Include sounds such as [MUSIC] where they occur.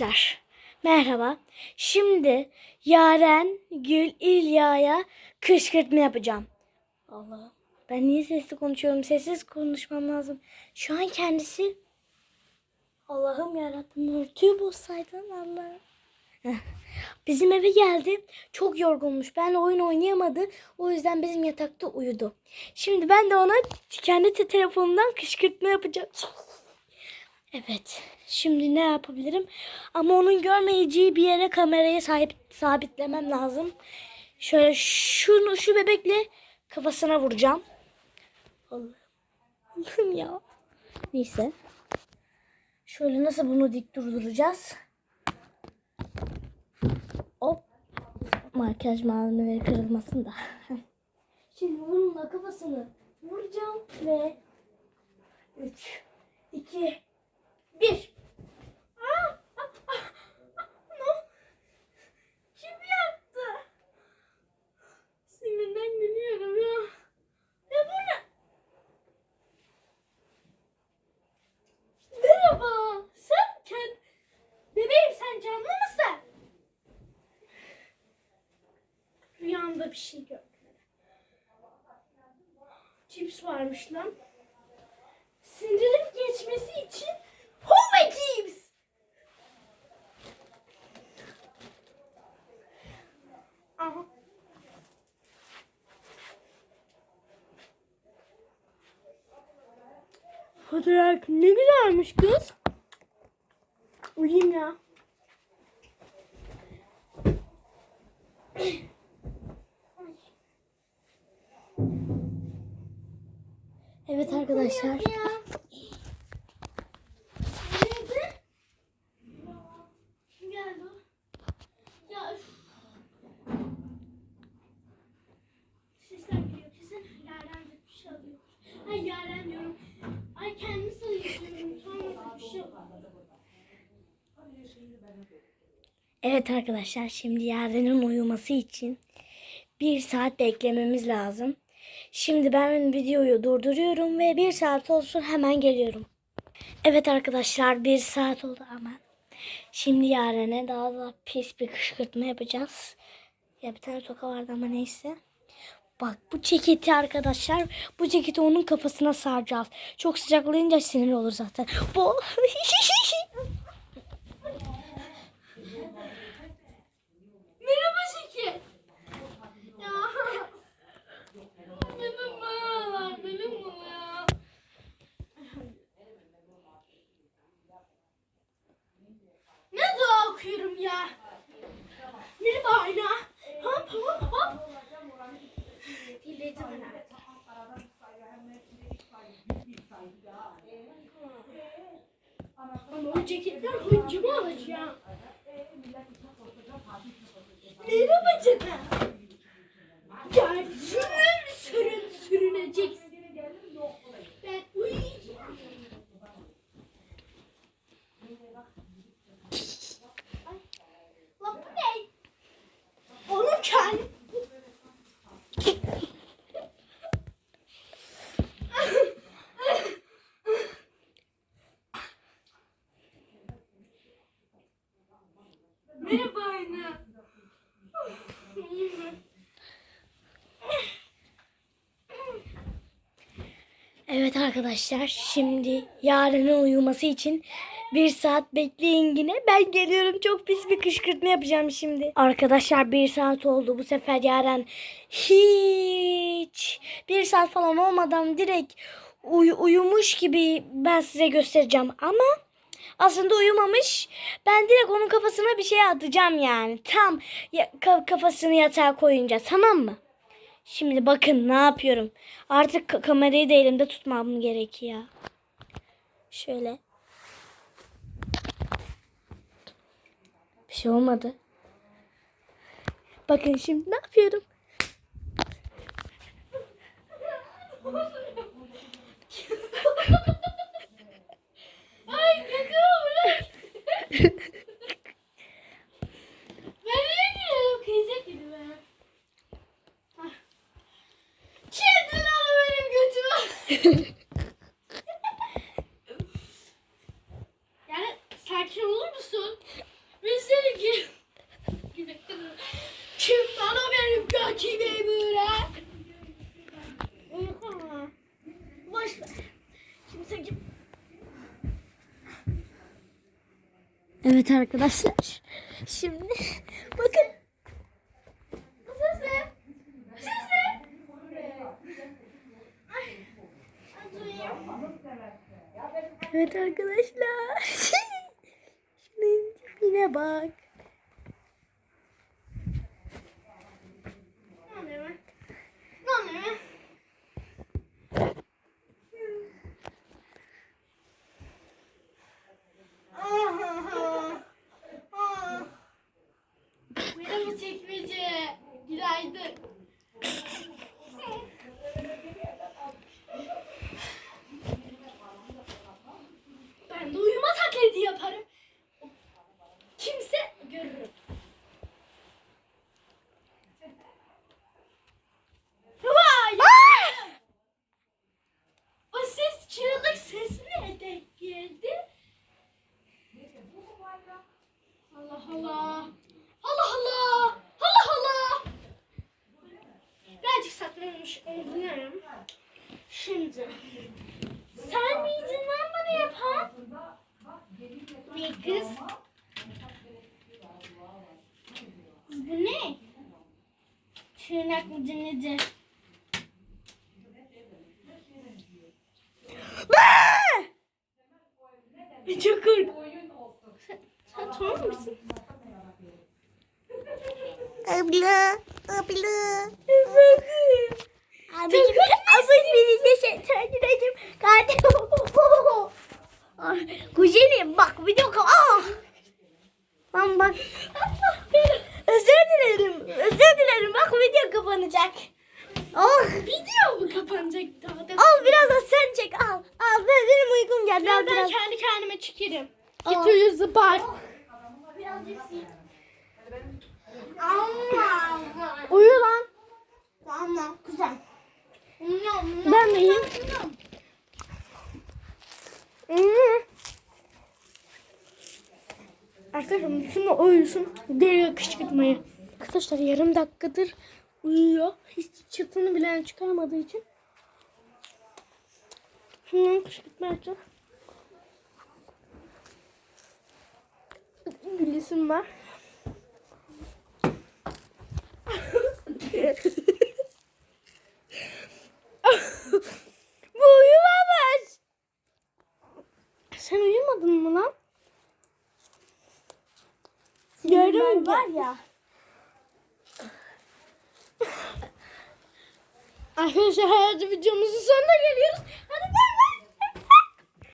Arkadaşlar, Merhaba. Şimdi Yaren Gül İlya'ya kışkırtma yapacağım. Allah. Ben niye sesli konuşuyorum? Sessiz konuşmam lazım. Şu an kendisi Allah'ım yarabbim örtüyü bozsaydın Allah. Bizim eve geldi. Çok yorgunmuş. Benle oyun oynayamadı. O yüzden bizim yatakta uyudu. Şimdi ben de ona kendi te- telefonumdan kışkırtma yapacağım. Evet. Şimdi ne yapabilirim? Ama onun görmeyeceği bir yere kamerayı sahip, sabitlemem lazım. Şöyle şunu şu bebekle kafasına vuracağım. Allah'ım ya. Neyse. Şöyle nasıl bunu dik durduracağız? Hop. Makyaj malzemeleri kırılmasın da. [LAUGHS] Şimdi bununla kafasını vuracağım ve 3 2 1 Kim yaptı? Sinirden gülüyorum ya. Ya bu ne? Merhaba. Sen kend... Bebeğim sen canlı mısın? Rüyamda bir şey gördüm. Cips varmış lan. Sinirim geçmesi için Home Cips. Aha. Fotoğraf ne güzelmiş kız. Uyuyayım ya. Evet arkadaşlar. Nerede? Kim geldi o? Ya üf. Sesler geliyor kesin. Yaren de bir şey alıyor. Ay Yaren diyorum. Ay kendimi sayıyorum. Sonra bir şey Evet arkadaşlar şimdi Yaren'in uyuması için bir saat beklememiz lazım. Şimdi ben videoyu durduruyorum ve bir saat olsun hemen geliyorum. Evet arkadaşlar bir saat oldu ama şimdi Yaren'e daha da pis bir kışkırtma yapacağız. Ya bir tane toka vardı ama neyse. Bak bu ceketi arkadaşlar bu ceketi onun kafasına saracağız. Çok sıcaklayınca sinir olur zaten. Bu [LAUGHS] Merhaba ceket. Ya. Benim bana benim bu ya. Ne dua okuyorum ya? Merhaba ayna. Hop hop hop. Diledim herhalde. Ama o ceketten hıncımı alacağım. Merhaba canım. Ya sürün sürün sürüneceksin. Ben uyuyacağım. Ay, Lan bu ne? Onun kendi. Merhaba anne. İyiyim mi? Evet arkadaşlar şimdi yarının uyuması için bir saat bekleyin yine. Ben geliyorum çok pis bir kışkırtma yapacağım şimdi. Arkadaşlar bir saat oldu bu sefer yaren hiç bir saat falan olmadan direkt uy- uyumuş gibi ben size göstereceğim ama aslında uyumamış. Ben direkt onun kafasına bir şey atacağım yani. Tam kafasını yatağa koyunca tamam mı? Şimdi bakın ne yapıyorum. Artık ka- kamerayı da elimde tutmam gerekiyor. Şöyle. Bir şey olmadı. Bakın şimdi ne yapıyorum. yani sakin olur musun? Bizleri gir. Kim bana benim götüme böyle? Boş ver. Kimse kim? Evet arkadaşlar. Şimdi Evet arkadaşlar. [LAUGHS] Şunun tipine bak. Allah Allah. Allah Allah. Allah. Birazcık saklanmış öldürüyorum. Şimdi. Sen miydin lan bana yapan? Ne kız? Bu ne? Tırnak mıdır nedir? Çok korktum. Sen, sen tamam mısın? Abla, abla. Evet. Abicim, abicim de şeytan gireceğim. Kardeşim. [LAUGHS] Kuzenim bak video kal. Ah. Lan bak. özür dilerim. Özür dilerim. Bak video kapanacak. Oh. Video mu kapanacak daha da? Al biraz da sen çek al. Al ben benim uykum geldi. Al Ben, biraz. kendi kendime çekerim. Aa. Git uyu zıbar. Uyu lan. Tamam güzel. Ben. Hmm. Arkadaşlar şimdi uyusun. Geliyor kışkırtmayı. Arkadaşlar yarım dakikadır uyuyor. Hiç çıtını bile çıkarmadığı için. Şimdi kışkırtma yapacağım. Gülesim var. [LAUGHS] Bu uyumamış. Sen uyumadın mı lan? Mü? var ya. Arkadaşlar herhalde videomuzu